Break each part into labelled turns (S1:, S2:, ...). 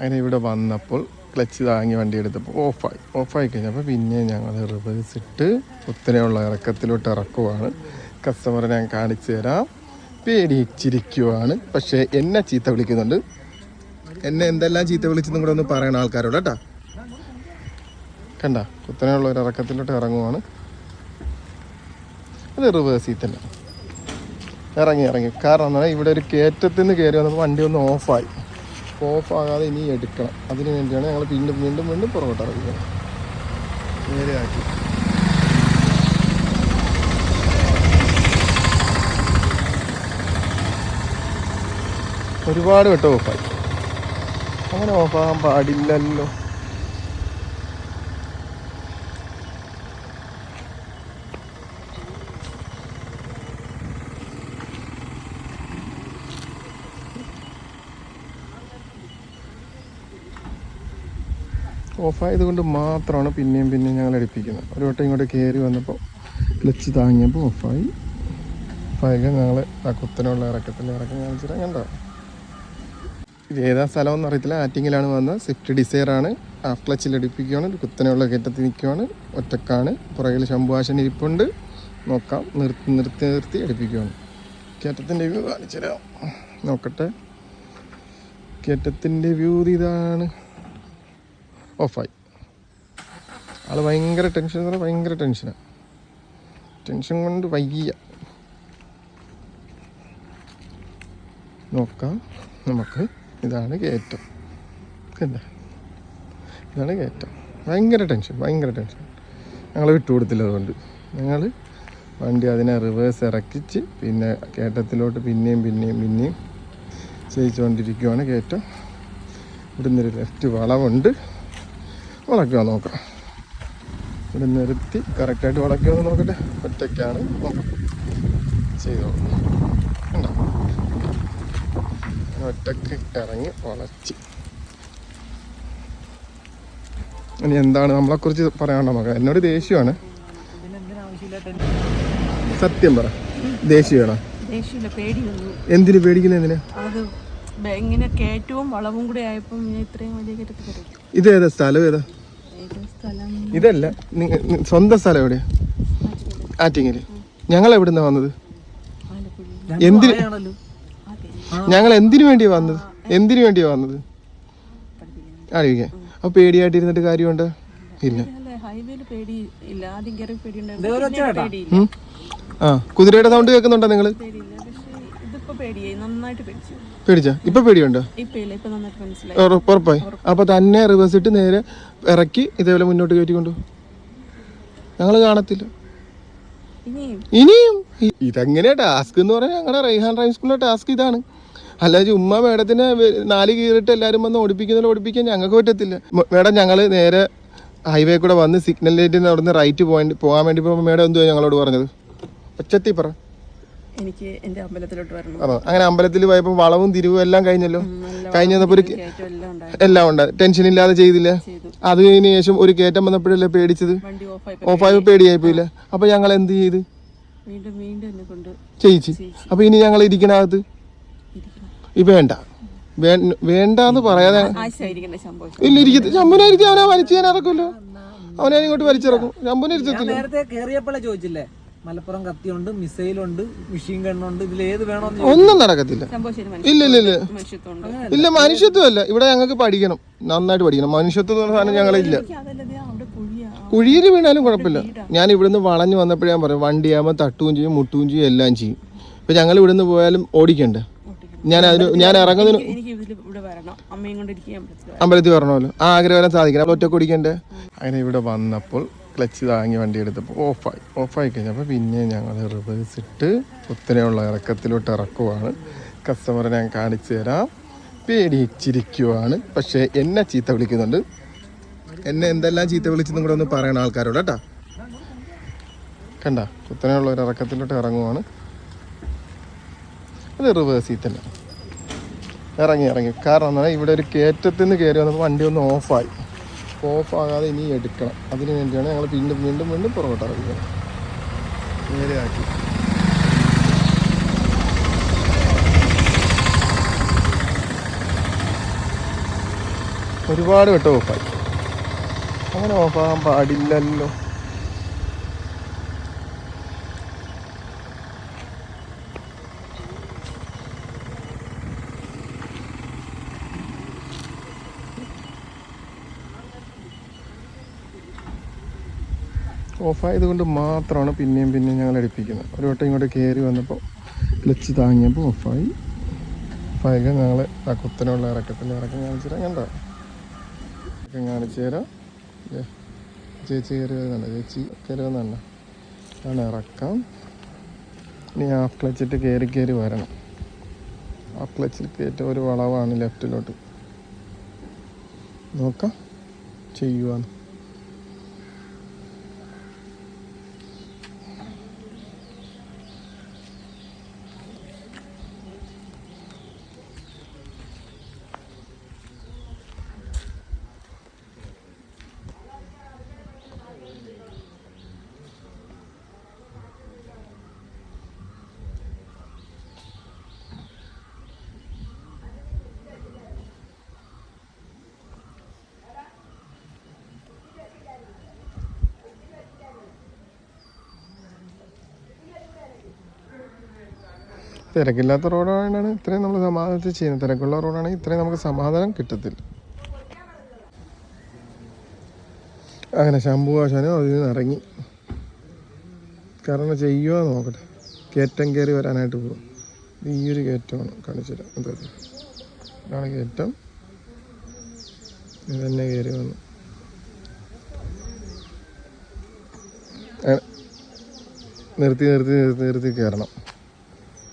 S1: അങ്ങനെ ഇവിടെ വന്നപ്പോൾ ക്ലച്ച് താങ്ങി വണ്ടി എടുത്തപ്പോൾ ഓഫായി. ഓഫായി കഴിഞ്ഞപ്പോൾ പിന്നെ ഞങ്ങൾ റിവേഴ്സ് ഇട്ട് കുത്തനെയുള്ള ഇറക്കത്തിലോട്ട് ഇറക്കുവാണ്. കസ്റ്റമറെ ഞാൻ കാണിച്ചു തരാം. പേടിച്ചിരിക്കുവാണ്. പക്ഷേ എന്നെ ചീത്ത വിളിക്കുന്നുണ്ട്. എന്നെ എന്തെല്ലാം ചീത്ത വിളിച്ചെന്നും കൂടെ ഒന്ന് പറയണ ആൾക്കാരോട് കേട്ടാ. കണ്ട കുത്തനെയുള്ള ഒരു ഇറക്കത്തിലോട്ട് ഇറങ്ങുവാണ്. അത് റിവേഴ്സിൽ തന്നെ. ഇറങ്ങി ഇറങ്ങി. കാരണം എന്നാൽ ഇവിടെ ഒരു കയറ്റത്തിൽ നിന്ന് കയറി വന്നപ്പോൾ വണ്ടി ഒന്ന് ഓഫായി. ഓഫ് ആകാതെ ഇനി എടുക്കണം. അതിന് വേണ്ടിയാണ് ഞങ്ങൾ വീണ്ടും വീണ്ടും വീണ്ടും പുറകോട്ട് ഇറങ്ങിയത് നേരെയാക്കി ഒരുപാട് വട്ടം ഓഫായി. അങ്ങനെ ഓഫാകാൻ പാടില്ലല്ലോ ഓഫായത് കൊണ്ട് മാത്രമാണ് പിന്നെയും പിന്നെയും ഞങ്ങൾ അടുപ്പിക്കുന്നത്. ഒരു വട്ടം ഇങ്ങോട്ട് കയറി വന്നപ്പോൾ ക്ലച്ച് താങ്ങിയപ്പോൾ ഓഫായി. ഓഫായി ഞങ്ങൾ ആ കുത്തനുള്ള ഇറക്കത്തിൽ ഇറക്കം കാണിച്ചിട്ട് കണ്ടോ? ഇത് ഏതാ സ്ഥലമെന്ന് അറിയത്തില്ല. ആറ്റിങ്ങിലാണ് വന്നത്. സ്വിഫ്റ്റ് ഡിസയർ ആണ്. ഹാഫ് ക്ലച്ചിൽ അടുപ്പിക്കുകയാണ്. കുത്തനെയുള്ള കയറ്റത്തിൽ നിൽക്കുകയാണ്. ഒറ്റക്കാണ്. പുറകിൽ ശംഭുവാശൻ ഇരിപ്പുണ്ട്. നോക്കാം. നിർത്തി നിർത്തി നിർത്തി അടുപ്പിക്കുകയാണ്. കയറ്റത്തിന്റെ വ്യൂ കാണിച്ചു തരാം നോക്കട്ടെ. കയറ്റത്തിന്റെ വ്യൂ ഇതാണ്. ഓഫായി. ആൾ ഭയങ്കര ടെൻഷൻ എന്ന് പറഞ്ഞാൽ ഭയങ്കര ടെൻഷനാണ് ടെൻഷൻ കൊണ്ട് വയ്യ. നോക്കാം നമുക്ക് ഇതാണ് കയറ്റം. കണ്ടേ? ഇതാണ് കയറ്റം. ഭയങ്കര ടെൻഷൻ ഭയങ്കര ടെൻഷൻ ഞങ്ങൾ വിട്ടുകൊടുത്തില്ല അതുകൊണ്ട് ഞങ്ങൾ വണ്ടി അതിനെ റിവേഴ്സ് ഇറക്കിച്ച് പിന്നെ കയറ്റത്തിലോട്ട് പിന്നെയും പിന്നെയും പിന്നെയും ചെയ്യിച്ചുകൊണ്ടിരിക്കുവാണ് കയറ്റം. ഇവിടുന്ന് ഒരു ലെഫ്റ്റ് വളവുണ്ട്. വളയ്ക്കുക നോക്കാം. ഇവിടെ നിർത്തി കറക്റ്റായിട്ട് വളയ്ക്കുമെന്ന് നോക്കട്ടെ. ഒറ്റയ്ക്കാണ് നോക്കാം ചെയ്തോളൂ ഒറ്റയ്ക്ക് ഇറങ്ങി വളച്ച്. ഇനി എന്താണ്? നമ്മളെ നമ്മളെക്കുറിച്ച് പറയാനുള്ള നമുക്ക്? എന്നോട് ദേഷ്യമാണ്. സത്യം പറ. ദേഷ്യമാണോ? എന്തിനു പേടിക്കുന്നത് എന്തിനാ?
S2: ഇങ്ങനെ കയറ്റവും വളവും കൂടെ ആയപ്പോൾ ഇത്രയും വലിയ
S1: ഇത് ഏതാ? സ്ഥലം ഏതാ? ഇതല്ല സ്വന്തം സ്ഥലം എവിടെയാ? ആറ്റിങ്ങൽ. ഞങ്ങൾ എവിടുന്നാ വന്നത്? എന്തിന് ഞങ്ങൾ എന്തിനു വേണ്ടിയാ വന്നത്? എന്തിനു വേണ്ടിയാ വന്നത്? അറിയിക്ക അപ്പൊ പേടിയായിട്ട് ഇരുന്നിട്ട് കാര്യമുണ്ട്? ഇല്ല. ആ കുതിരയുടെ സൗണ്ട് കേൾക്കുന്നുണ്ടോ നിങ്ങൾ
S2: പേടിച്ചു?
S1: ഇപ്പൊ പേടിയുണ്ടോ? ഉറപ്പായി. അപ്പൊ തന്നെ റിവേഴ്സ് ഇട്ട് നേരെ ഇറക്കി ഇതേപോലെ മുന്നോട്ട് കയറ്റിക്കൊണ്ടു. ഞങ്ങൾ കാണത്തില്ല.
S2: ഇനിയും?
S1: ഇതെങ്ങനെയാ ടാസ്ക് എന്ന് പറഞ്ഞാൽ ഞങ്ങളുടെ റൈഹാൻ ഡ്രൈവിംഗ് സ്കൂളിലെ ടാസ്ക് ഇതാണ്. അല്ലാതെ ഉമ്മ മേഡത്തിന് നാല് കീറിട്ട് എല്ലാവരും വന്ന് ഓടിപ്പിക്കുന്നതിൽ ഓടിപ്പിക്കാൻ ഞങ്ങൾക്ക് പറ്റത്തില്ല. മേഡം ഞങ്ങൾ നേരെ ഹൈവേ കൂടെ വന്ന് സിഗ്നൽ ലൈറ്റിൽ നിന്ന് അവിടുന്ന് റൈറ്റ് പോയിന്റ് പോകാൻ വേണ്ടി പോകുമ്പോൾ മേഡം എന്തുവാ ഞങ്ങളോട് പറഞ്ഞത്? ഒച്ചത്തി പറ.
S2: എനിക്ക് എന്റെ അമ്പലത്തിലോട്ട് വരണം.
S1: അങ്ങനെ അമ്പലത്തിൽ പോയപ്പോൾ വളവും തിരിവും എല്ലാം കഴിഞ്ഞല്ലോ?
S2: കഴിഞ്ഞപ്പോ
S1: കഴിഞ്ഞ് ഒരു
S2: എല്ലാം
S1: ഉണ്ട്. ടെൻഷൻ ഇല്ലാതെ ചെയ്തില്ല?
S2: ചെയ്തു.
S1: അത് കഴിഞ്ഞ ശേഷം ഒരു കയറ്റം വന്നപ്പോഴല്ലേ പേടിച്ചത്?
S2: ഓഫായി
S1: പേടിയായി. പോയില്ല അപ്പൊ ഞങ്ങൾ എന്ത് ചെയ്ത്? ചെയ്യിച്ചു അപ്പൊ ഇനി ഞങ്ങൾ ഇരിക്കണകത്ത്? വേണ്ട. വേണ്ടെന്ന് പറയാതെ ഇല്ല ഇരിക്കത്തില്ല ശമ്പുനായിരിക്കും അവനെ വലിച്ചു ഞാൻ ഇറക്കുമല്ലോ. അവനെ ഇങ്ങോട്ട് വലിച്ചിറക്കും. ശമ്പുനിരുത്തത്തില്ല
S3: നേരത്തെ കേറിയപ്പോഴേ ചോദിച്ചില്ലേ? മലപ്പുറം കത്തിയുണ്ട് മിസൈലുണ്ട് മെഷീൻ ഗണ്ണുണ്ട് ഇതിൽ ഏത് വേണോ
S1: ഒന്നും നടക്കത്തില്ല.
S2: ഇല്ല
S1: ഇല്ല ഇല്ല. ഇല്ല
S2: മനുഷ്യത്വം
S1: ഇല്ല മനുഷ്യത്വമല്ല. ഇവിടെ ഞങ്ങൾക്ക് പഠിക്കണം. നന്നായിട്ട് പഠിക്കണം. മനുഷ്യത്വം എന്ന് സാധനം ഞങ്ങളില്ല. കുഴിയിൽ വീണാലും കുഴപ്പമില്ല. ഞാൻ ഇവിടുന്ന് വളഞ്ഞു വന്നപ്പോഴേ ഞാൻ പറയും വണ്ടിയാകുമ്പോൾ തട്ടുകയും ചെയ്യും മുട്ടുകയും ചെയ്യും എല്ലാം ചെയ്യും. ഇപ്പം ഞങ്ങൾ ഇവിടുന്ന് പോയാലും ഓടിക്കണ്ടേ? ഞാൻ അതിന് ഞാൻ ഇറങ്ങുന്നതിന്
S2: എനിക്ക് ഇതിൽ ഇവിടെ വരണം. അമ്മയും കൊണ്ട് ഇരിക്കാൻ
S1: അമ്പലത്തിൽ പറഞ്ഞല്ലോ ആ ആഗ്രഹം സാധിക്കണം. ഒറ്റ കുടിക്കണ്ടേ അങ്ങനെ ഇവിടെ വന്നപ്പോൾ ക്ലച്ച് താങ്ങി വണ്ടി എടുത്തപ്പോൾ ഓഫായി ഓഫായി കഴിഞ്ഞപ്പോൾ പിന്നെ ഞങ്ങൾ റിവേഴ്സ് ഇട്ട് കുത്തനെയുള്ള ഇറക്കത്തിലോട്ട് ഇറക്കുവാണ്. കസ്റ്റമറെ ഞാൻ കാണിച്ചു തരാം. പേടിച്ചിരിക്കുവാണ്. പക്ഷേ എന്നെ ചീത്ത വിളിക്കുന്നുണ്ട്. എന്നെ എന്തെല്ലാം ചീത്ത വിളിച്ചെന്നും കൂടെ ഒന്ന് പറയണ ആൾക്കാരോട് കേട്ടോ. കണ്ട? കുത്തനെയുള്ള ഒരു ഇറക്കത്തിലോട്ട് ഇറങ്ങുവാണ്. അത് റിവേഴ്സിൽ തന്നെ. ഇറങ്ങി ഇറങ്ങി. കാരണം ഇവിടെ ഒരു കയറ്റത്തിൽ നിന്ന് കയറി വന്നപ്പോൾ വണ്ടി ഒന്ന് ഓഫായി ഓഫാകാതെ ഇനി എടുക്കണം. അതിന് വേണ്ടിയാണ് ഞങ്ങൾ വീണ്ടും വീണ്ടും വീണ്ടും പുറകോട്ട് ഇറങ്ങിയത് നേരെയാക്കി ഒരുപാട് വട്ടം ഓഫായി അങ്ങനെ ഓഫാകാൻ പാടില്ലല്ലോ. ഓഫായത് കൊണ്ട് മാത്രമാണ് പിന്നെയും പിന്നെയും ഞങ്ങൾ അടുപ്പിക്കുന്നത്. ഒരു വട്ടം ഇങ്ങോട്ട് കയറി വന്നപ്പോൾ ക്ലച്ച് താങ്ങിയപ്പോൾ ഓഫായി. ഓഫായി ഞങ്ങൾ ആ കുത്തനുള്ള ഇറക്കത്തിൽ ഇറക്കം കാണിച്ചു തരാം കണ്ടോ? ഇറക്കം കാണിച്ചു തരാം. ചേച്ചി കയറി വരുന്നുണ്ട്. ചേച്ചി കയറി വന്നുണ്ട്. ആണ് ഇറക്കാം. ഇനി ഹാഫ് ക്ലച്ചിട്ട് കയറി കയറി വരണം. ഹാഫ് ക്ലച്ചിൽ കയറ്റ ഒരു വളവാണ് ലെഫ്റ്റിലോട്ട്. നോക്കാം. ചെയ്യുവാന്ന്. തിരക്കില്ലാത്ത റോഡാണ് ഇത്രയും നമ്മൾ സമാധാനത്തിൽ ചെയ്യുന്നത്. തിരക്കുള്ള റോഡാണെങ്കിൽ ഇത്രയും നമുക്ക് സമാധാനം കിട്ടത്തില്ല. അങ്ങനെ ശംഭു ശംഭുവാശാനും അതിൽ നിന്ന് ഇറങ്ങി. കാരണം ചെയ്യുമോ നോക്കട്ടെ. കയറ്റം കയറി വരാനായിട്ട് പോകും. ഈ ഒരു കയറ്റമാണ് കാണിച്ചുതരാം ഇതാണ് കയറ്റം. ഇത് തന്നെ കയറി വന്നു. നിർത്തി നിർത്തി നിർത്തി നിർത്തി കയറണം.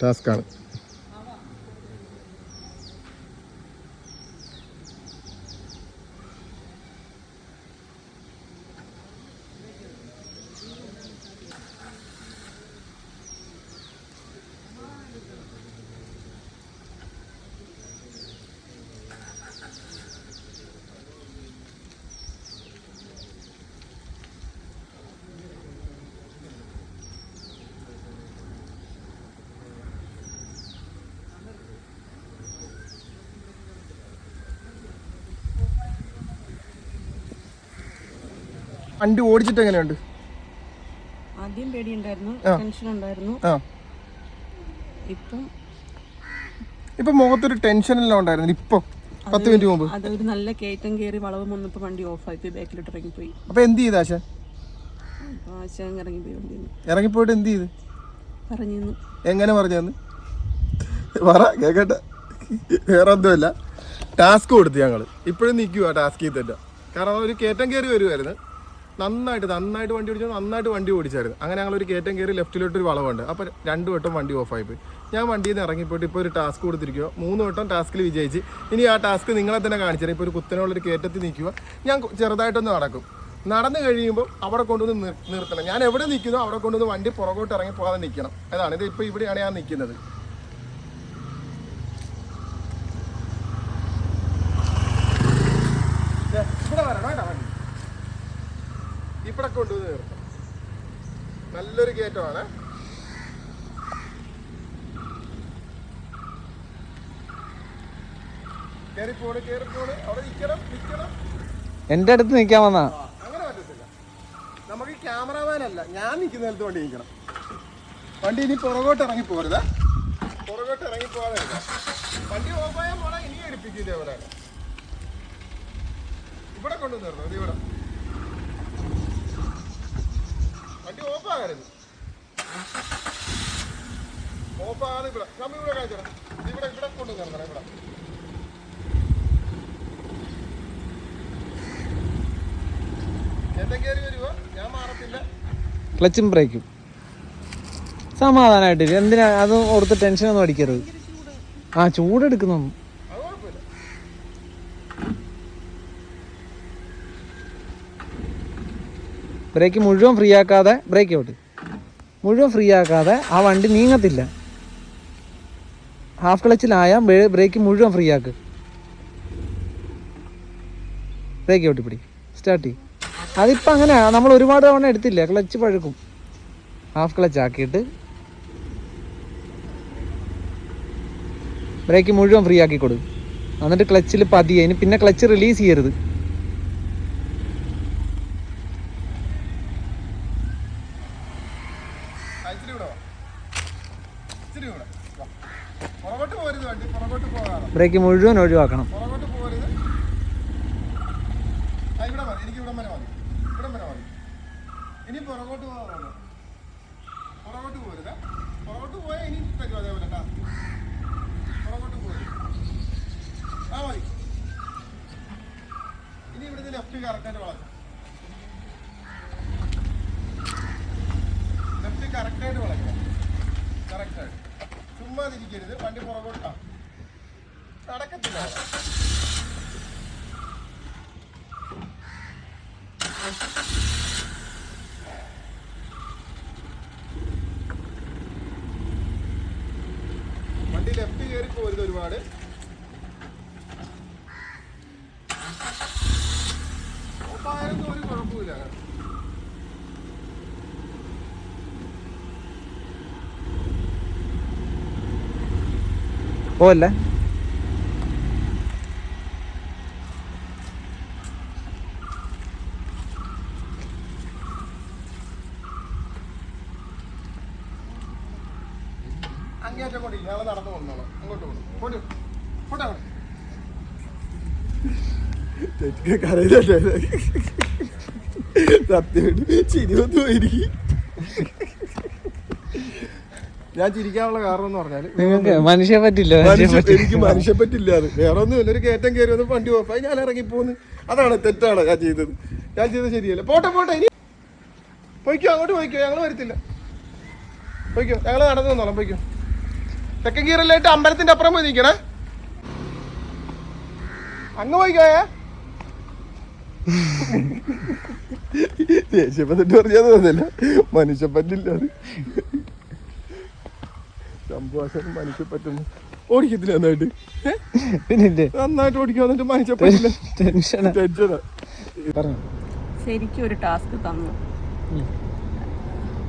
S1: ടാസ്ക്കാണ് വണ്ടി ഓടിച്ചിട്ട് എങ്ങനെയുണ്ട്?
S2: ആദ്യം പേടിയുണ്ടായിരുന്നു ടെൻഷൻ ഉണ്ടായിരുന്നു ഇപ്പം
S1: ഇപ്പൊ മുഖത്തൊരു ടെൻഷൻ എല്ലാം ഉണ്ടായിരുന്നു. ഇപ്പൊ പത്ത് മിനിറ്റ് മുമ്പ്.
S2: അതൊരു നല്ല കയറ്റം കയറി വളവ് വന്നപ്പോൾ വണ്ടി ഓഫായി പോയി ബാക്കിലോട്ട് ഇറങ്ങിപ്പോയി.
S1: അപ്പൊ എന്ത് ചെയ്ത് ആശ
S2: ആശാൻ ഇറങ്ങിപ്പോയി വണ്ടി
S1: ഇറങ്ങിപ്പോയിട്ട് എന്ത് ചെയ്ത്?
S2: പറഞ്ഞു
S1: എങ്ങനെ പറഞ്ഞു പറ കേക്കട്ടെ. വേറെ ഒന്നുമില്ല. ടാസ്ക് കൊടുത്തു ഞങ്ങൾ ഇപ്പോഴും നിൽക്കുക ടാസ്ക് തന്നെ കാരണം ഒരു കയറ്റം കയറി വരുമായിരുന്നു നന്നായിട്ട് നന്നായിട്ട് വണ്ടി ഓടിച്ചു നന്നായിട്ട് വണ്ടി ഓടിച്ചായിരുന്നു. അങ്ങനെ ഞങ്ങൾ ഒരു കയറ്റം കയറി ലെഫ്റ്റിലോട്ട് ഒരു വളവുണ്ട്. അപ്പോൾ രണ്ട് വട്ടം വണ്ടി ഓഫായി പോയി. ഞാൻ വണ്ടിയിൽ നിന്ന് ഇറങ്ങിപ്പോയിട്ട് ഇപ്പോൾ ഒരു ടാസ്ക് കൊടുത്തിരിക്കുക മൂന്ന് വട്ടം ടാസ്കിൽ വിജയിച്ച്. ഇനി ആ ടാസ്ക് നിങ്ങളെ തന്നെ കാണിച്ചു ഇപ്പോൾ ഒരു കുത്തനുള്ളൊരു കയറ്റത്തിൽ നിൽക്കുക ഞാൻ ചെറുതായിട്ടൊന്ന് നടക്കും. നടന്നു കഴിയുമ്പോൾ അവിടെ കൊണ്ടുവന്ന് നിർ- നിർത്തണം. ഞാൻ എവിടെ നിൽക്കുന്നു അവിടെ കൊണ്ടുവന്ന് വണ്ടി പുറകോട്ട് ഇറങ്ങി പോകാതെ നിൽക്കണം. അതാണ്. ഇത് ഇപ്പോൾ ഇവിടെയാണ് ഞാൻ നിൽക്കുന്നത്. ഇവിടെ വരണം കേട്ടോ. ഇവിടെ കൊണ്ടുവന്ന് നിർത്തണം. നല്ലൊരു കയറ്റമാണ്. കയറിപ്പോണ് കയറിപ്പോണ്. അവിടെ നിൽക്കണം നിൽക്കണം
S3: എന്റെ അടുത്ത് നിൽക്കാൻ വന്നാ.
S1: അങ്ങനെ പറ്റത്തില്ല. നമുക്ക് ക്യാമറമാൻ അല്ല ഞാൻ നിൽക്കുന്ന സ്ഥലത്ത് വണ്ടി നിൽക്കണം. വണ്ടി ഇനി പുറകോട്ട് ഇറങ്ങി പോരുത്. പുറകോട്ട് ഇറങ്ങി പോകാതെ വണ്ടി ഓഫായാൽ പോണ ഇനി എടുപ്പിക്കും ഇതേപോലെ ഇവിടെ കൊണ്ടുവന്നിരുന്നു ഇവിടെ. വണ്ടി ഓഫാകരുത് ഓഫാകാതെ ഇവിടെ. നമ്മൾ ഇവിടെ കാണിച്ചോളാം ഇവിടെ ഇവിടെ കൊണ്ടു നിർത്തണം ഇവിടെ. ചേട്ടൻ കയറി വരുവോ? ഞാൻ മാറത്തില്ല.
S3: ക്ലച്ചും ബ്രേക്കും. സമാധാനമായിട്ട് എന്തിനാ? അതും ഓർത്ത് ടെൻഷനൊന്നും അടിക്കരുത്. ആ ചൂടെടുക്കുന്നു
S1: അത് കുഴപ്പമില്ല
S3: ബ്രേക്ക് മുഴുവൻ ഫ്രീ ആക്കാതെ ബ്രേക്ക് ഔട്ട് മുഴുവൻ ഫ്രീ ആക്കാതെ ആ വണ്ടി നീങ്ങത്തില്ല. ഹാഫ് ക്ലച്ചിലായ ബ്രേക്ക് മുഴുവൻ ഫ്രീ ആക്ക്. ബ്രേക്ക് ഔട്ട് പിടി. സ്റ്റാർട്ട് ചെയ്യും. അതിപ്പോൾ അങ്ങനെ നമ്മൾ ഒരുപാട് തവണ എടുത്തില്ല ക്ലച്ച് പഴുക്കും. ഹാഫ് ക്ലച്ച് ആക്കിയിട്ട്. ബ്രേക്ക് മുഴുവൻ ഫ്രീ ആക്കി കൊടുക്കും. എന്നിട്ട് ക്ലച്ചിൽ പതിയെ ഇനി പിന്നെ ക്ലച്ച് റിലീസ് ചെയ്യരുത്
S1: ആ, ഇച്ചിരി ഇവിടെ വാ. ഇച്ചിരി ഇവിടെ വാ. പുറകോട്ട് പോരുത് വണ്ടി പുറകോട്ട് പോകാതെ
S3: ബ്രേക്ക് മുഴുവൻ ഒഴിവാക്കണം
S1: പുറകോട്ട് പോരുത് ആ ഇവിടെ മതി എനിക്ക് ഇവിടെ വരെ മതി ഇവിടെ മുഴുവൻ ഒഴിവാക്കണം. ഇനി പുറകോട്ട് പുറകോട്ട് പുറകോട്ട് പുറകോട്ട് ഇനി ലെഫ്റ്റ് ലെഫ്റ്റ് കറക്റ്റായിട്ട് വളയ്ക്കാം. കറക്റ്റായിട്ട് ചുമ്മാ തിരിക്കരുത് വണ്ടി പുറകോട്ടാ നടക്കത്തില്ല. വണ്ടി ലെഫ്റ്റ് കയറി പോരുത് ഒരുപാട്. ഓപ്പായാലൊന്നും ഒരു കുഴപ്പമില്ല
S3: പോവല്ലേ?
S1: അങ്ങേറ്റം നടന്നു അങ്ങോട്ട് പോകണം പോട്ട് പോയിരിക്കും ഞാൻ ചിരിക്കാനുള്ള കാരണം എന്ന് പറഞ്ഞാൽ
S3: നിങ്ങൾക്ക് മനുഷ്യ പറ്റില്ല.
S1: എനിക്ക് മനുഷ്യ പറ്റില്ല അത്. വേറെ ഒന്നുമില്ല ഒരു കയറ്റം കയറി വന്ന് വണ്ടി പോയി ഞാൻ ഇറങ്ങിപ്പോന്ന് അതാണ് തെറ്റാണ് ഞാൻ ചെയ്തത്. ഞാൻ ചെയ്തത് ശരിയല്ല. പോട്ടെ പോട്ടെ ഇനി പോയിക്കോ അങ്ങോട്ട് പോയിക്കോ. ഞങ്ങൾ വരത്തില്ല. പോയിക്കോ ഞങ്ങൾ നടന്നു വന്നോളാം. പോയിക്കോ. തെക്കൻ കീറലായിട്ട് അമ്പലത്തിന്റെ അപ്പുറം പോയി നിൽക്കണേ അങ്ങ് പോയിക്കോയേ ദേഷ്യപ്പെട്ടിട്ട് പറഞ്ഞത് തോന്നില്ല മനുഷ്യപ്പറ്റില്ല അത്. സംഭവം മനുഷ്യപ്പറ്റുന്നു ഓടിക്കത്തില്ല നന്നായിട്ട്?
S3: പിന്നെ
S1: നന്നായിട്ട് ഓടിക്കാൻ വന്നിട്ട് മനുഷ്യപ്പറ്റില്ല
S3: ടെൻഷനാ.
S1: ടെൻഷനാ.
S3: പറഞ്ഞു.
S2: ശരിക്കും ഒരു ടാസ്ക് തന്നു.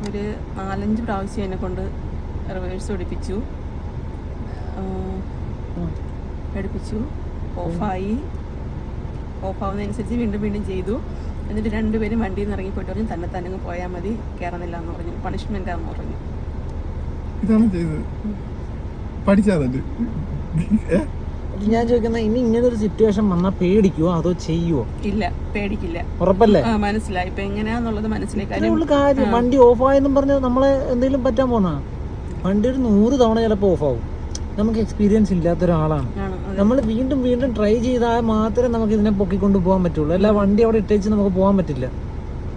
S2: ഒരു നാലഞ്ച് പ്രാവശ്യം എന്നെ കൊണ്ട് റിവേഴ്സ് പഠിപ്പിച്ചു. ഓഫായി. ഓഫാവുന്നതനുസരിച്ച് വീണ്ടും വീണ്ടും ചെയ്തു. എന്നിട്ട് രണ്ടുപേരും വണ്ടിയിൽ നിന്ന് ഇറങ്ങിപ്പോയിട്ട് പറഞ്ഞു തന്നെ തന്നെ പോയാൽ മതി കയറുന്നില്ല എന്ന് പറഞ്ഞു. പണിഷ്മെന്റ് ആണെന്ന് പറഞ്ഞു.
S1: ഇതാണ് ചെയ്തത്.
S3: ഞാൻ ചോദിക്കുന്ന ഇനി ഇങ്ങനെ ഒരു സിറ്റുവേഷൻ വന്നാൽ പേടിക്കുവോ? അതോ ചെയ്യുവോ?
S2: ഇല്ല പേടിക്കില്ല.
S3: ഉറപ്പല്ലേ?
S2: ആ, മനസ്സിലായി. ഇപ്പൊ എങ്ങനെയാന്നുള്ളത് മനസ്സിലായി.
S3: വണ്ടി
S2: കാര്യം
S3: വണ്ടി ഓഫ് ഓഫായെന്നും പറഞ്ഞ് നമ്മളെ എന്തെങ്കിലും പറ്റാൻ പോന്നാ? വണ്ടി ഒരു നൂറ് തവണ ചിലപ്പോൾ ഓഫാവും. നമുക്ക് എക്സ്പീരിയൻസ് ഇല്ലാത്ത ഒരാളാണ്. നമ്മൾ വീണ്ടും വീണ്ടും ട്രൈ ചെയ്താൽ മാത്രമേ നമുക്ക് ഇതിനെ പൊക്കിക്കൊണ്ട് പോകാൻ പറ്റുള്ളൂ. അല്ല വണ്ടി അവിടെ ഇട്ടേച്ച് നമുക്ക് പോകാൻ പറ്റില്ല.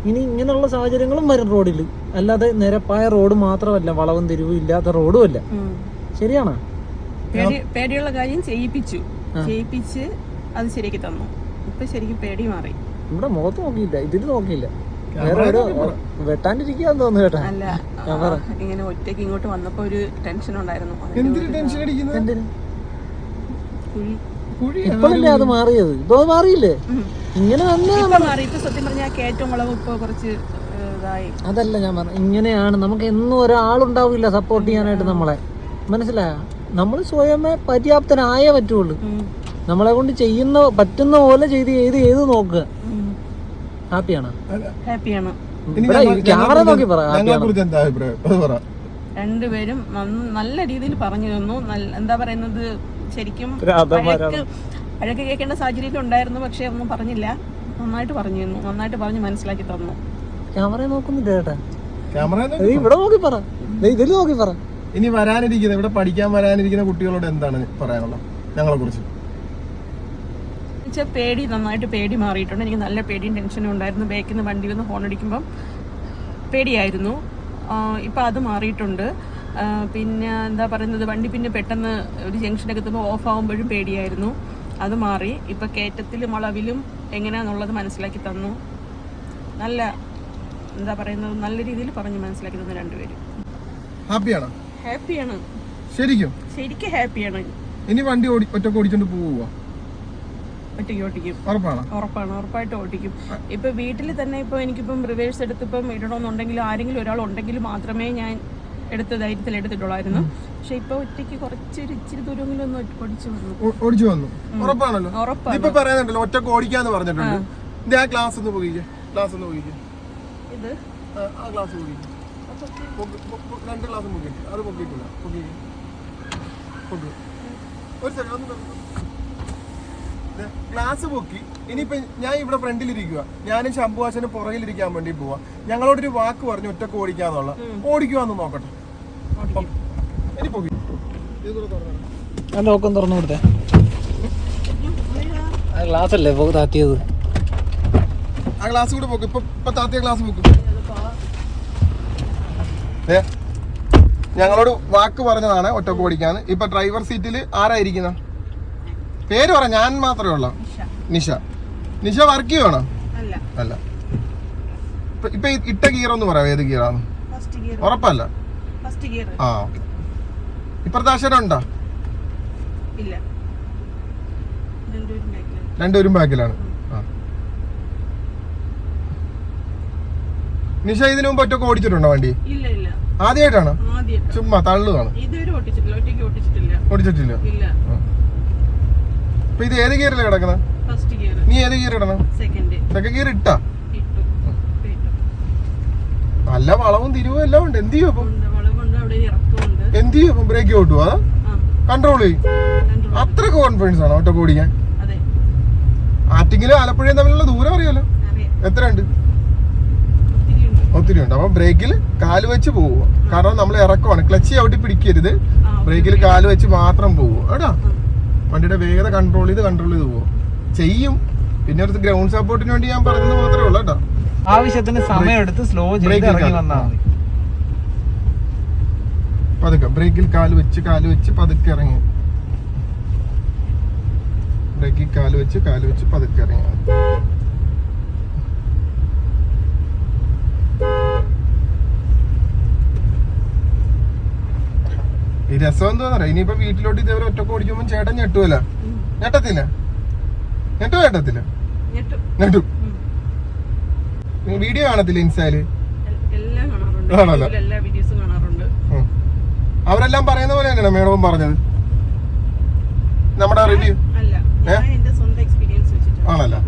S3: ഇനി ഇങ്ങനെയുള്ള സാഹചര്യങ്ങളും വരും റോഡിൽ അല്ലാതെ നിരപ്പായ റോഡ് മാത്രമല്ല വളവും തിരിവും ഇല്ലാത്ത റോഡും അല്ല.
S2: ശരിയാണ്
S3: ശരിയാണോ?
S2: പേടി പേടിയുള്ള കാര്യം ചെയ്യിപ്പിച്ചു. ചെയ്യിപ്പിച്ച് അത് ശരിയാക്കി തന്നു. ഇപ്പൊ ശരിക്കും പേടി മാറി.
S3: ഇവിടെ മുഖത്ത് നോക്കിയില്ല ഇതിൽ നോക്കിയില്ല. വേറെ ഒരു വെട്ടാണ്ടിരിക്കാന്ന് തോന്നുന്നു കേട്ടാ.
S2: അല്ല ഇങ്ങനെ ഒറ്റയ്ക്ക് ഇങ്ങോട്ട് വന്നപ്പോ ഒരു ടെൻഷൻ ഉണ്ടായിരുന്നു. അതിന്റെ
S1: ടെൻഷൻ അടിക്കുന്നത്?
S3: എന്തിന്? ഇപ്പോഴല്ലേ അത് മാറിയത്? ഇപ്പൊ അത് മാറിയില്ലേ? ഇങ്ങനെ
S2: മാറി. ഇപ്പൊ സത്യം പറഞ്ഞാൽ കയറ്റവും വളവും ഇപ്പൊ കുറച്ച് ഇതായി.
S3: അതല്ല ഞാൻ പറഞ്ഞു ഇങ്ങനെയാണ്. നമുക്ക് എന്നും ഒരാളുണ്ടാവില്ല സപ്പോർട്ട് ചെയ്യാനായിട്ട് നമ്മളെ. മനസ്സിലായ? നമ്മൾ സ്വയമേ പര്യാപ്തനായേ പറ്റുള്ളൂ. നമ്മളെ കൊണ്ട് ചെയ്യുന്ന പറ്റുന്ന പോലെ ചെയ്ത് ചെയ്ത് ചെയ്ത് നോക്കുക. ഹാപ്പിയാണ്?
S2: ഹാപ്പിയാണ്.
S3: ഇവിടെ ക്യാമറ നോക്കി പറ
S1: ഞങ്ങളെ കുറിച്ച് എന്താ അഭിപ്രായം?
S2: രണ്ടുപേരും നല്ല രീതിയിൽ പറഞ്ഞു തന്നു. നല്ല- എന്താ പറയുന്നത്? ശരിക്കും അഴക്ക് കേൾക്കേണ്ട സാഹചര്യം ഉണ്ടായിരുന്നു പക്ഷെ ഒന്നും പറഞ്ഞില്ല. നന്നായിട്ട് പറഞ്ഞു തന്നു. നന്നായിട്ട് പറഞ്ഞു മനസ്സിലാക്കി തന്നു.
S3: ക്യാമറ നോക്കുന്നില്ല ചേട്ടാ
S1: ക്യാമറ
S3: ഇത് ഇവിടെ നോക്കി പറ. നോക്കി പറ.
S1: ഇനി വരാനിരിക്കുന്ന ഇവിടെ പഠിക്കാൻ വരാനിരിക്കുന്ന കുട്ടികളോട് എന്താണ് പറയാനുള്ളത്? ഞങ്ങളെ കുറിച്ച്
S2: വെച്ചാൽ പേടി നന്നായിട്ട് പേടി മാറിയിട്ടുണ്ട്. എനിക്ക് നല്ല പേടിയും ടെൻഷനും ഉണ്ടായിരുന്നു. ബാക്കിൽ നിന്ന് വണ്ടി വന്ന് ഹോൺ അടിക്കുമ്പം പേടിയായിരുന്നു. ഇപ്പം അത് മാറിയിട്ടുണ്ട്. പിന്നെ എന്താ പറയുന്നത് വണ്ടി പിന്നെ പെട്ടെന്ന് ഒരു ജംഗ്ഷനൊക്കെ എത്തുമ്പോൾ ഓഫ് ആകുമ്പോഴും പേടിയായിരുന്നു. അത് മാറി. ഇപ്പം കയറ്റത്തിലും അളവിലും എങ്ങനെയാണെന്നുള്ളത് മനസ്സിലാക്കി തന്നു. നല്ല എന്താ പറയുന്നത് നല്ല രീതിയിൽ പറഞ്ഞ് മനസ്സിലാക്കി തന്നു രണ്ടുപേരും.
S1: ഹാപ്പിയാണ്
S2: ഹാപ്പിയാണ്
S1: ശരിക്കും?
S2: ശരിക്കും ഹാപ്പിയാണ്
S1: ഇനി വണ്ടി ഓടി ഒറ്റയ്ക്ക് ഓടിച്ചോണ്ട് പോവുക
S2: ഒറ്റയ്ക്ക് ഓട്ടിക്കും
S1: ഉറപ്പാണോ?
S2: ഉറപ്പാണ് ഉറപ്പായിട്ട് ഓടിക്കും. ഇപ്പൊ വീട്ടിൽ തന്നെ ഇപ്പൊ എനിക്കിപ്പം റിവേഴ്സ് എടുത്തിപ്പം ഇടണമെന്നുണ്ടെങ്കിൽ ആരെങ്കിലും ഒരാൾ ഉണ്ടെങ്കിൽ മാത്രമേ ഞാൻ എടുത്ത ധൈര്യത്തിൽ എടുത്തിട്ടുള്ളായിരുന്നു. പക്ഷെ ഇപ്പൊ ഒറ്റയ്ക്ക് കുറച്ചൊരു ഇച്ചിരി ദൂരമെങ്കിലും ഒന്ന് ഓടിച്ചു വന്നു.
S1: ഓടിച്ചു വന്നു. ഉറപ്പാണല്ലോ.
S2: ഉറപ്പാണ്.
S1: ഇപ്പൊ പറയാനുണ്ടല്ലോ ഒറ്റയ്ക്ക് ഓടിക്കാന്ന് പറഞ്ഞിട്ടുണ്ട്. ആ. ക്ലാസ് ഒന്ന് പോയിക്കേ ക്ലാസ് ഒന്ന് പോയിക്കേ
S2: ഇത്?
S1: ആ, ക്ലാസ് പോയിക്കേ പൊക്ക്- രണ്ട് ക്ലാസ് പൊക്കിട്ട് അത് പൊക്കിയിട്ടില്ല. പൊക്കിക്കേ ഒരു സെക്കൻഡ് ഒന്ന് ദേ, ഗ്ലാസ് പൊക്കി. ഇനിയിപ്പോ ഞാൻ ഇവിടെ ഫ്രണ്ടിലിരിക്കുക ഞാനും ശംഭുവാശനും പുറകിലിരിക്കാൻ വേണ്ടി പോവാ. ഞങ്ങളോടൊരു വാക്ക് പറഞ്ഞു ഒറ്റയ്ക്ക് ഓടിക്കാന്നുള്ള ഓടിക്കുവാന്ന് നോക്കട്ടെ. ഇനി പൊക്കി. ഇത് കൂടെ തുറന്നോ.
S3: ആ ലോക്കം തുറന്നു കൊടുത്തേ. ആ ഗ്ലാസ് അല്ലേ? പോ താത്തിയത്.
S1: ആ ഗ്ലാസ് കൂടെ പോക്ക്. ഇപ്പൊ ഇപ്പൊ താത്തിയ ഗ്ലാസ് പൊക്കും. ദേ, ഞങ്ങളോട് വാക്ക് പറഞ്ഞതാണ് ഒറ്റയ്ക്ക് ഓടിക്കാന്ന്. ഇപ്പൊ ഡ്രൈവർ സീറ്റിൽ ആരായിരിക്കുന്ന പേര് പറ ഞാൻ മാത്രമേ ഉള്ളൂ.
S2: നിഷ.
S1: നിഷ. വർക്ക് ചെയ്യണോ
S2: അല്ല.
S1: ഇപ്പൊ- ഇട്ട ഗിയർ ഒന്ന് പറയാം ഏത്
S2: ഗിയർ
S1: ഉറപ്പല്ല. ആ ഓക്കെ ഇപ്പുറത്തെ അക്ഷരം ഉണ്ടോ?
S2: രണ്ടുപേരും ബാക്കിലാണ്
S1: ആ. നിഷ ഇതിനു മുമ്പ് ഒറ്റ ഓടിച്ചിട്ടുണ്ടോ വണ്ടി?
S2: ഇല്ല ഇല്ല.
S1: ആദ്യമായിട്ടാണ്
S2: ആദ്യം
S1: ചുമ്മാ
S2: ഓട്ടിച്ചിട്ടില്ല
S1: ഓടിച്ചിട്ടില്ല. ഇപ്പൊ ഇത് ഏത് ഗിയറിലാണ് കിടക്കുന്നത് നീ ഏത് ഗിയർ ഇടണം?
S2: സെക്കൻഡ്
S1: ഗിയർ ഇട്ടാ? നല്ല വളവും തിരിവും എല്ലാം ഉണ്ട്. എന്ത് ചെയ്യും അപ്പം? എന്ത് ചെയ്യും അപ്പം? ബ്രേക്ക് ഓട്ടുവോ? അതാ? കൺട്രോൾ ചെയ്യും. അത്ര കോൺഫിഡൻസ് ആണോ ഒറ്റ ഓടിക്കാൻ ആറ്റിങ്ങിലും ആലപ്പുഴയും തമ്മിലുള്ള ദൂരം അറിയാലോ?
S2: അറിയാം.
S1: എത്ര ഉണ്ട്?
S2: ഒത്തിരി ഉണ്ട്.
S1: ഒത്തിരി ഉണ്ട്. അപ്പൊ ബ്രേക്കിൽ കാൽ വെച്ച് പോവുക. കാരണം നമ്മൾ ഇറക്കമാണ്. ക്ലച്ച് അവിടെ പിടിക്കരുത്. ബ്രേക്കിൽ കാൽ വെച്ച് മാത്രം പോവുക. കേട്ടോ? വണ്ടിയുടെ വേഗത കൺട്രോൾ ചെയ്ത് കൺട്രോൾ ചെയ്ത് പോകും ചെയ്യും. പിന്നെ ഒരു ഗ്രൗണ്ട് സപ്പോർട്ടിന് വേണ്ടി ഞാൻ പറഞ്ഞത് മാത്രമേ ഉള്ളൂ കേട്ടോ.
S3: ആവശ്യത്തിന് സമയമെടുത്ത് സ്ലോ ചെയ്ത് ഇറങ്ങി വന്നാൽ മതി.
S1: പതുക്കെ. ബ്രേക്കിൽ കാൽ വെച്ച് കാൽ വെച്ച് പതുക്കെ ഇറങ്ങി. ബ്രേക്കിൽ കാൽ വെച്ച് കാൽ വെച്ച് പതുക്കെ ഇറങ്ങി. ഈ രസം എന്താ പറയാ ഇനിയിപ്പോ വീട്ടിലോട്ട് ഇതേപോലെ ഒറ്റയ്ക്ക് ഓടിക്കുമ്പോൾ ചേട്ടൻ ഞെട്ടുമല്ല
S2: ഉം.
S1: ഞെട്ടത്തില്ല? ഞെട്ടോ ഞെട്ടത്തില്ല?
S2: ഞെട്ടും.
S1: വീഡിയോ കാണത്തില്ല
S2: ഇൻസ്റ്റയിൽ? കാണാറുണ്ട്.
S1: അവരെല്ലാം പറയുന്ന പോലെ തന്നെയാണ് മേഡവും പറഞ്ഞത്? നമ്മുടെ റിവ്യൂ. ആണല്ലോ.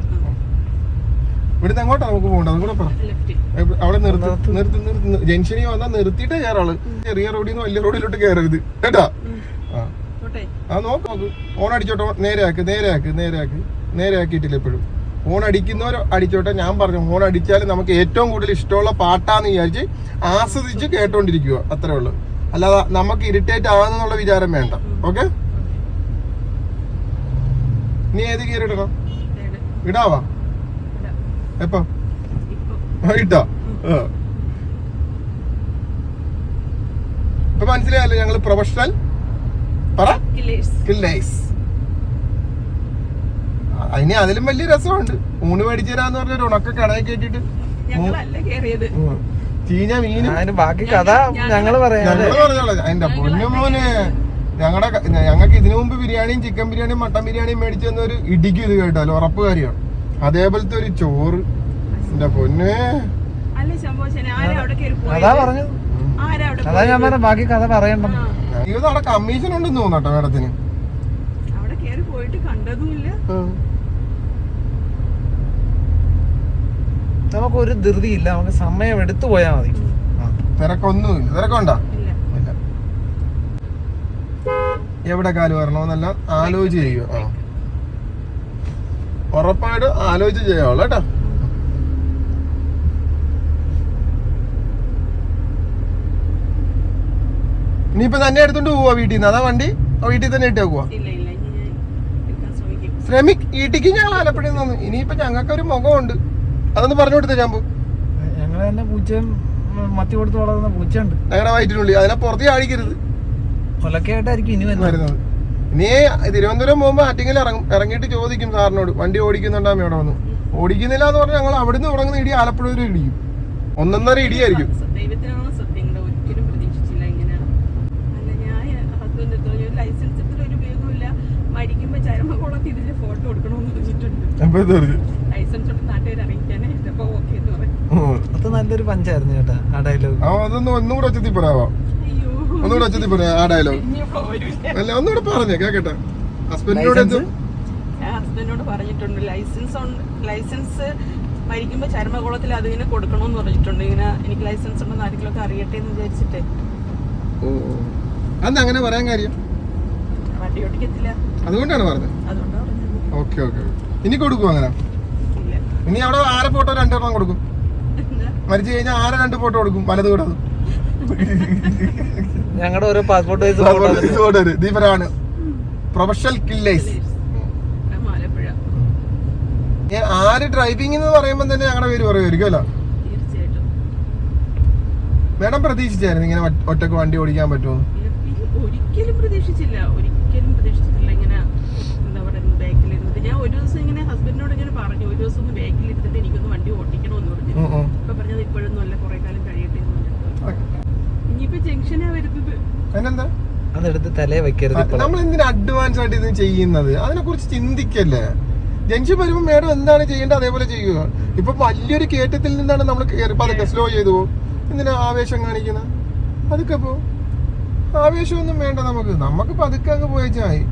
S1: ഇവിടുന്ന് എങ്ങോട്ടാ നമുക്ക് പോകണ്ടത്. അതും കൂടെ പറ. അവിടെ നിർത്തി നിർത്തി നിർത്തി ജംഗ്ഷനിൽ വന്നാൽ നിർത്തിയിട്ടേ കയറാൾ ചെറിയ റോഡിൽ നിന്ന് വലിയ റോഡിലോട്ട് കയറരുത് കേട്ടാ? ആ. നോക്ക് നോക്ക്. ഓൺ അടിച്ചോട്ടെ. നേരെ ആക്ക് നേരെ ആക്ക് നേരെ ആക്ക് നേരെ ആക്കിയിട്ടില്ല എപ്പോഴും ഫോൺ അടിക്കുന്നവർ അടിച്ചോട്ടെ. ഞാൻ പറഞ്ഞു ഫോൺ അടിച്ചാൽ നമുക്ക് ഏറ്റവും കൂടുതൽ ഇഷ്ടമുള്ള പാട്ടാന്ന് വിചാരിച്ച് ആസ്വദിച്ച് കേട്ടോണ്ടിരിക്കുക അത്രേ ഉള്ളൂ. അല്ലാതെ നമുക്ക് ഇറിറ്റേറ്റ് ആകുന്നുള്ള വിചാരം വേണ്ട. ഓക്കെ? നീ ഏത്
S2: കീറിടണം
S1: ഇടാവാ?
S2: ഇടാം.
S1: എപ്പോ? വൈകിട്ടോ. ഇപ്പൊ മനസ്സിലായല്ലോ ഞങ്ങൾ പ്രൊഫഷണൽ. പറ.
S2: കില്ലേഴ്സ്.
S1: അതിന് അതിലും വലിയ രസമുണ്ട്. ഊണ് മേടിച്ചു തരാന്ന് പറഞ്ഞൊരു ഉണക്ക കടയിൽ കേട്ടിട്ട്. ചീഞ്ഞ മീനും.
S3: അതിന് ബാക്കി കഥ ഞങ്ങൾ പറയാം.
S1: അതിന്റെ പൊന്നു മോനെ. ഞങ്ങളുടെ ഞങ്ങൾക്ക് ഇതിനു മുമ്പ് ബിരിയാണിയും ചിക്കൻ ബിരിയാണിയും മട്ടൻ ബിരിയാണിയും മേടിച്ചു തന്നൊരു ഇടിക്കും ഇത് കേട്ടാലോ ഉറപ്പ് കാര്യമാണ് അതേപോലത്തെ ഒരു ചോറ്. എന്റെ പൊന്നെ.
S3: അതാ പറഞ്ഞു.
S2: അവിടെ
S3: അതാ ഞാൻ പറഞ്ഞ ബാക്കി കഥ പറയണ്ട.
S1: ഇത് അവിടെ കമ്മീഷൻ ഉണ്ടെന്ന് തോന്നട്ടോ മേഡത്തിന്.
S2: അവിടെ കേറി പോയിട്ട് കണ്ടതുമില്ല.
S3: നമുക്ക് ഒരു ധൃതിയില്ല. നമുക്ക് സമയം എടുത്തു പോയാൽ മതി. ആ.
S1: തിരക്കൊന്നുമില്ല. തിരക്കുണ്ടോ? എവിടെ കാൽ വരണമെന്നല്ല ആലോചിച്ച് ചെയ്യുക. ആ. ഉറപ്പായിട്ടും ആലോചിച്ച് ചെയ്യാവുള്ളൂ കേട്ടോ. ഇനിയിപ്പോ തന്നെ എടുത്തോണ്ട് പോവാ വീട്ടിൽ നിന്ന്. അതാ വണ്ടി? ആ വീട്ടിൽ തന്നെ ഇട്ട് വെക്കുവാ.
S2: ഇല്ല ഇല്ല ഇനി ഞാൻ എടുക്കാൻ ശ്രമിക്കും.
S1: ശ്രമിക് ഈട്ടിക്ക് ഞങ്ങൾ ആലപ്പുഴയിൽ നിന്ന്. ഇനിയിപ്പോ ഞങ്ങൾക്ക് ഒരു മുഖമുണ്ട്. അതൊന്ന് പറഞ്ഞു കൊടുത്തേ ഞാൻ
S3: ഞങ്ങൾ തന്നെ പൂച്ചയും ഉം, മത്തി കൊടുത്ത് വളർന്ന പൂച്ചയുണ്ട്.
S1: ഞങ്ങളുടെ വയറ്റിനുള്ളിൽ. അതിനെ പുറത്ത് ചാടിക്കരുത്.
S3: കൊലക്കായിട്ടായിരിക്കും ഇനി വരുന്നത്.
S1: ഇനി തിരുവനന്തപുരം പോകുമ്പോ ആറ്റിങ്ങിൽ ഇറങ്ങും ഇറങ്ങിയിട്ട് ചോദിക്കും സാറിനോട് വണ്ടി ഓടിക്കുന്നുണ്ടാ? മേടം വന്നു. ഓടിക്കുന്നില്ല എന്ന് പറഞ്ഞാൽ ഞങ്ങൾ അവിടുന്ന് തുടങ്ങുന്ന ഇടി ആലപ്പുഴ വരെ ഇടിക്കും ഒന്നൊന്നര ഇടിയായിരിക്കും.
S3: അത് നല്ലൊരു പഞ്ചായിരുന്നു ചേട്ടാ ആ ഡയലോഗ്
S1: ആ അതൊന്ന് ഒന്നും കൂടെ ഒച്ചത്തി പറയാവോ? ഒന്നുകൂടെ അച്ഛത്തി പറയാം ആ ഡയലോഗ്. അല്ല ഒന്നുകൂടെ പറഞ്ഞേ കേക്കട്ടെ. ഹസ്ബൻഡിനോട് എന്ത്?
S2: ഞാൻ ഹസ്ബൻഡിനോട് പറഞ്ഞിട്ടുണ്ട് ലൈസൻസ് ഉണ്ട് ലൈസൻസ് മരിക്കുമ്പോൾ ചരമകുളത്തിൽ അത് ഇങ്ങനെ കൊടുക്കണമെന്ന് പറഞ്ഞിട്ടുണ്ട്. ഇങ്ങനെ എനിക്ക് ലൈസൻസ് ഉണ്ടെന്ന് ആരെങ്കിലും ഒക്കെ അറിയട്ടെ എന്ന് വിചാരിച്ചിട്ട്.
S1: ഓ അന്ന് അങ്ങനെ പറയാൻ കാര്യം?
S2: വണ്ടി ഓടിക്കത്തില്ല.
S1: അതുകൊണ്ടാണ് പറഞ്ഞത്.
S2: അതുകൊണ്ടാണ് പറഞ്ഞത്.
S1: ഓക്കെ ഓക്കെ ഇനി കൊടുക്കും അങ്ങനെ? ഇനി അവിടെ ആരെ ഫോട്ടോ രണ്ടെണ്ണം കൊടുക്കും? മരിച്ചു കഴിഞ്ഞാൽ ആരെ രണ്ട് ഫോട്ടോ കൊടുക്കും? വലത് കൂടാതെ
S3: ഞങ്ങളുടെ ഓരോ പാസ്പോർട്ട് വൈസ്
S1: ദീപരാണ് പ്രൊഫഷണൽ കില്ലേഴ്സ്
S2: ഞാൻ ആലപ്പുഴ
S1: ആര് ഡ്രൈവിംഗ് എന്ന് പറയുമ്പോൾ തന്നെ ഞങ്ങളുടെ പേര് പറയുമായിരിക്കും അല്ല? മേഡം പ്രതീക്ഷിച്ചായിരുന്നു ഇങ്ങനെ ഒറ്റ- ഒറ്റയ്ക്ക് വണ്ടി ഓടിക്കാൻ പറ്റുമോ?
S2: ഒരിക്കലും പ്രതീക്ഷിച്ചില്ല. ഒരിക്കലും പ്രതീക്ഷിച്ചിട്ടില്ല ഇങ്ങനെ എന്താ പറയുക ബാക്കിൽ ഇരുന്നിട്ട് ഞാൻ ഒരു ദിവസം ഇങ്ങനെ ഹസ്ബൻഡിനോട് ഇങ്ങനെ പറഞ്ഞു ഒരു ദിവസം ഒന്ന് ബാക്കിൽ ഇരുന്നിട്ട് എനിക്കൊന്ന് വണ്ടി ഓടിക്കണമെന്ന് പറഞ്ഞു. ഇപ്പൊ പറഞ്ഞത് ഇപ്പോഴൊന്നും അല്ല കുറെ കാലം കഴിയട്ടെ എന്ന് പറഞ്ഞിട്ട് ഇനിയിപ്പോ ജംഗ്ഷനാ വരുന്നത്
S1: അതിനെന്താ?
S3: അതെടുത്ത് തലേ വെക്കരുത്
S1: നമ്മൾ എന്തിനാ അഡ്വാൻസ് ആയിട്ട് ഇത് ചെയ്യുന്നത്? അതിനെ കുറിച്ച് ചിന്തിക്കല്ലേ? ജംഗ്ഷൻ വരുമ്പോൾ മേഡം എന്താണ് ചെയ്യേണ്ടത് അതേപോലെ ചെയ്യുക. ഇപ്പൊ വലിയൊരു കയറ്റത്തിൽ നിന്നാണ് നമ്മൾ കയറി പതുക്കെ സ്ലോ ചെയ്തു പോകും. എന്തിനാ ആവേശം കാണിക്കുന്നത്? അതൊക്കെ പോ. ആവേശമൊന്നും വേണ്ട നമുക്ക്. നമുക്ക് പതുക്കെ അങ്ങ് പോയച്ചായി